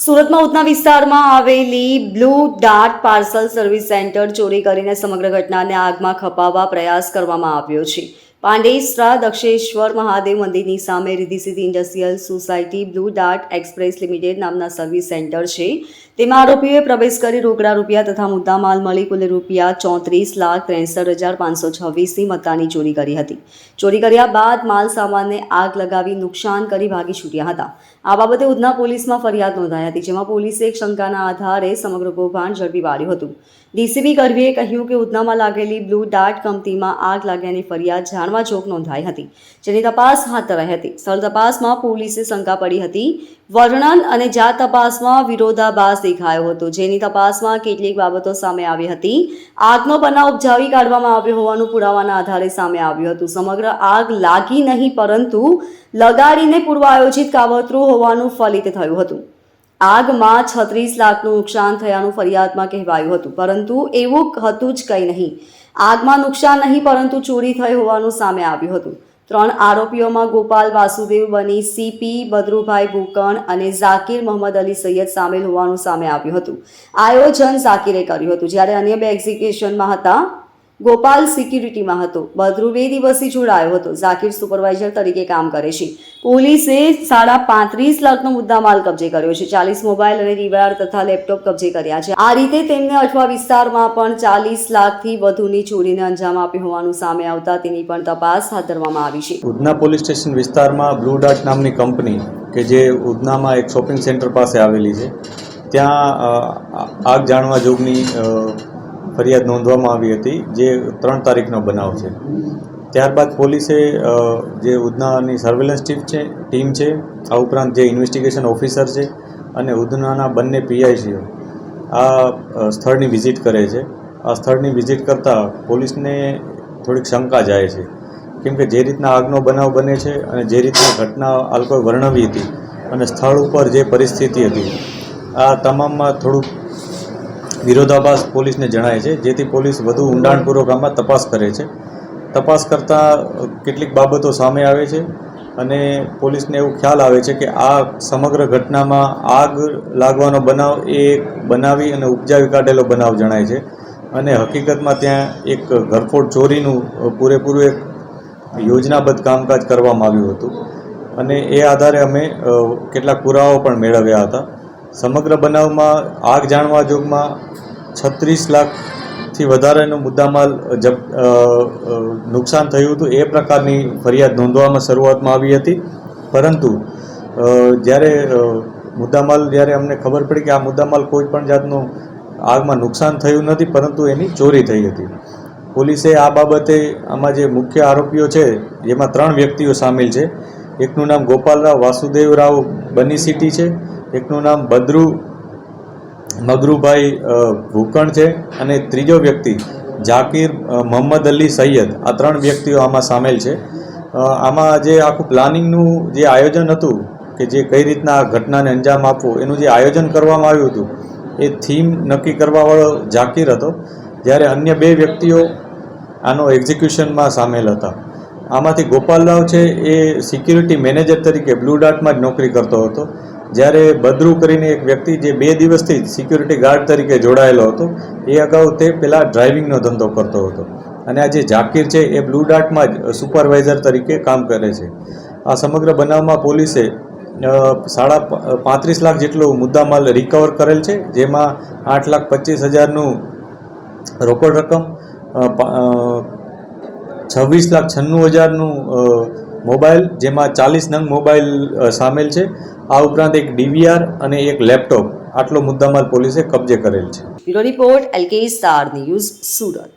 સુરતમાં ઉધના વિસ્તારમાં આવેલી blue dart parcel service centre ચોરી કરીને સમગ્ર ઘટનાને આગમાં ખપાવવા પ્રયાસ કરવામાં આવ્યો છે. પાંડેસરા દક્ષેશ્વર મહાદેવ મંદિરની સામે સીધી industrial society blue dart express limited નામના સર્વિસ સેન્ટર છે. તેમાં આરોપીઓએ પ્રવેશ કરી રોકડા રૂપિયા તથા મુદ્દામાલ મળી કુલ રૂપિયા ચોત્રીસ લાખ ત્રેસઠ હજાર પાંચસો છવ્વીસની મત્તાની ચોરી કરી હતી. ચોરી કર્યા બાદ માલ સામાનને આગ લગાવી નુકસાન કરી ભાગી છૂટ્યા હતા. આ બાબતે ઉધના પોલીસમાં ફરિયાદ નોંધાઈ હતી, જેમાં પોલીસે એક શંકાના આધારે સમગ્ર કૌભાંડ ઝડપી પાડ્યું હતું. ડીસીબી ગઢવીએ કહ્યું કે ઉધનામાં લાગેલી બ્લુ ડાર્ટ કંપનીમાં આગ લાગ્યાની ફરિયાદ જાણવા જોગ નોંધાઈ હતી. જેની તપાસ હાથ ધરાઈ હતી. સ્થળ તપાસમાં પોલીસે શંકા પડી હતી. વર્ણન અને જાત તપાસમાં વિરોધાભાસ દેખાયો હતો. જેની તપાસમાં કેટલીક બાબતો સામે આવી હતી. આગનો બનાવ ઉપજાવી કાઢવામાં આવ્યો હોવાનું પુરાવાના આધારે સામે આવ્યું હતું. સમગ્ર આગ લાગી નહીં, પરંતુ લગાડીને પૂર્વ આયોજિત કાવતરું હોવાનું ફલિત થયું હતું. આગમાં છત્રીસ લાખનું નુકસાન થયાનું ફરિયાદમાં કહેવાયું હતું. પરંતુ એવું હતું જ કંઈ નહીં. આગમાં નુકસાન નહીં, પરંતુ ચોરી થઈ હોવાનું સામે આવ્યું હતું. ત્રણ આરોપીઓમાં ગોપાલ વાસુદેવ બની, સીપી બદરુભાઈ ભૂકણ અને ઝાકીર મોહમ્મદ અલી સૈયદ સામેલ હોવાનું સામે આવ્યું હતું. આયોજન ઝાકીરે કર્યું હતું. જ્યારે અન્ય બે એક્ઝિક્યુશનમાં હતા ગોપાલ સિક્યુરિટીમાં હતો. બદરુ બે દિવસથી જોડાયો હતો. ઝાકીર સુપરવાઇઝર તરીકે કામ કરે છે. પોલીસે સાડા પાંત્રીસ લાખનો મુદ્દામાલ કબજે કર્યો છે. ચાલીસ મોબાઈલ અને રિવાયર તથા લેપટોપ કબજે કર્યા છે. આ રીતે તેમને અઠવા વિસ્તારમાં પણ ચાલીસ લાખથી વધુની ચોરીને અંજામ આપ્યો હોવાનું સામે આવતા તેની પણ તપાસ હાથ ધરવામાં આવી છે. ઉધના પોલીસ સ્ટેશન વિસ્તારમાં બ્લુ ડાર્ટ નામની કંપની કે જે ઉધનામાં એક શોપિંગ સેન્ટર પાસે આવેલી છે. ત્યાં આગ જાણવા જોગની ફરિયાદ નોંધવામાં આવી હતી, જે ત્રણ તારીખનો બનાવ છે. ત્યારબાદ પોલીસે જે ઉધનાની સર્વેલન્સ ટીમ છે ટીમ છે, આ ઉપરાંત જે ઇન્વેસ્ટિગેશન ઓફિસર છે અને ઉધનાના બંને પીઆઈસીઓ આ સ્થળની વિઝિટ કરે છે. આ સ્થળની વિઝિટ કરતાં પોલીસને થોડીક શંકા જાય છે કેમ કે જે રીતના આગનો બનાવ બને છે અને જે રીતના ઘટના આ લોકોએ વર્ણવી હતી અને સ્થળ ઉપર જે પરિસ્થિતિ હતી, આ તમામમાં થોડુંક વિરોધાભાસ પોલીસને જણાય છે, જેથી પોલીસ વધુ ઊંડાણપૂર્વક આમાં તપાસ કરે છે. તપાસ કરતાં કેટલીક બાબતો સામે આવે છે અને પોલીસને એવું ખ્યાલ આવે છે કે આ સમગ્ર ઘટનામાં આગ લાગવાનો બનાવ એ બનાવી અને ઉપજાવી કાઢેલો બનાવ જણાય છે. અને હકીકતમાં ત્યાં એક ઘરફોડ ચોરીનું પૂરેપૂરું એક યોજનાબદ્ધ કામકાજ કરવામાં આવ્યું હતું. અને એ આધારે અમે કેટલાક પુરાવાઓ પણ મેળવ્યા હતા. સમગ્ર બનાવમાં આગ જાણવા જોગમાં છત્રીસ લાખથી વધારેનો મુદ્દામાલ જપ નુકસાન થયું હતું. એ પ્રકારની ફરિયાદ નોંધવામાં શરૂઆતમાં આવી હતી. પરંતુ જ્યારે મુદ્દામાલ, જ્યારે અમને ખબર પડી કે આ મુદ્દામાલ કોઈ પણ જાતનું આગમાં નુકસાન થયું નથી, પરંતુ એની ચોરી થઈ હતી. પોલીસે આ બાબતે આમાં જે મુખ્ય આરોપીઓ છે, જેમાં ત્રણ વ્યક્તિઓ સામેલ છે. એકનું નામ ગોપાલરાવ વાસુદેવરાવ બની સિટી છે. એકનું નામ બદ્રુ, મગરુભાઈ ભૂકણ છે અને ત્રીજો વ્યક્તિ ઝાકીર મોહમ્મદ અલી સૈયદ. આ ત્રણ વ્યક્તિઓ આમાં સામેલ છે. આમાં જે આખું પ્લાનિંગનું જે આયોજન હતું કે જે કઈ રીતના આ ઘટનાને અંજામ આપવો, એનું જે આયોજન કરવામાં આવ્યું હતું, એ થીમ નક્કી કરવાવાળો ઝાકીર હતો. જ્યારે અન્ય બે વ્યક્તિઓ આનો એક્ઝિક્યુશનમાં સામેલ હતા. આમાંથી ગોપાલરાવ છે, એ સિક્યુરિટી મેનેજર તરીકે બ્લુ ડાર્ટમાં જ નોકરી કરતો હતો. જ્યારે બદરુ કરીને એક વ્યક્તિ જે બે દિવસથી જ સિક્યુરિટી ગાર્ડ તરીકે જોડાયેલો હતો, એ અગાઉ તે પેલા ડ્રાઇવિંગનો ધંધો કરતો હતો. અને આ જે ઝાકીર છે, એ બ્લુ ડાર્ટમાં જ સુપરવાઇઝર તરીકે કામ કરે છે. આ સમગ્ર બનાવમાં પોલીસે સાડા પાંત્રીસ લાખ જેટલો મુદ્દામાલ રિકવર કરેલ છે, જેમાં આઠ લાખ પચીસ હજારનું રોકડ રકમ છવ્વીસ લાખ છન્નું હજારનું મોબાઈલ, જેમાં ચાલીસ નંગ મોબાઈલ સામેલ છે. આ ઉપરાંત એક ડીવીઆર અને એક લેપટોપ. આટલો મુદ્દામાલ પોલીસે કબજે કરેલ છે. Report, LK star news, Surat.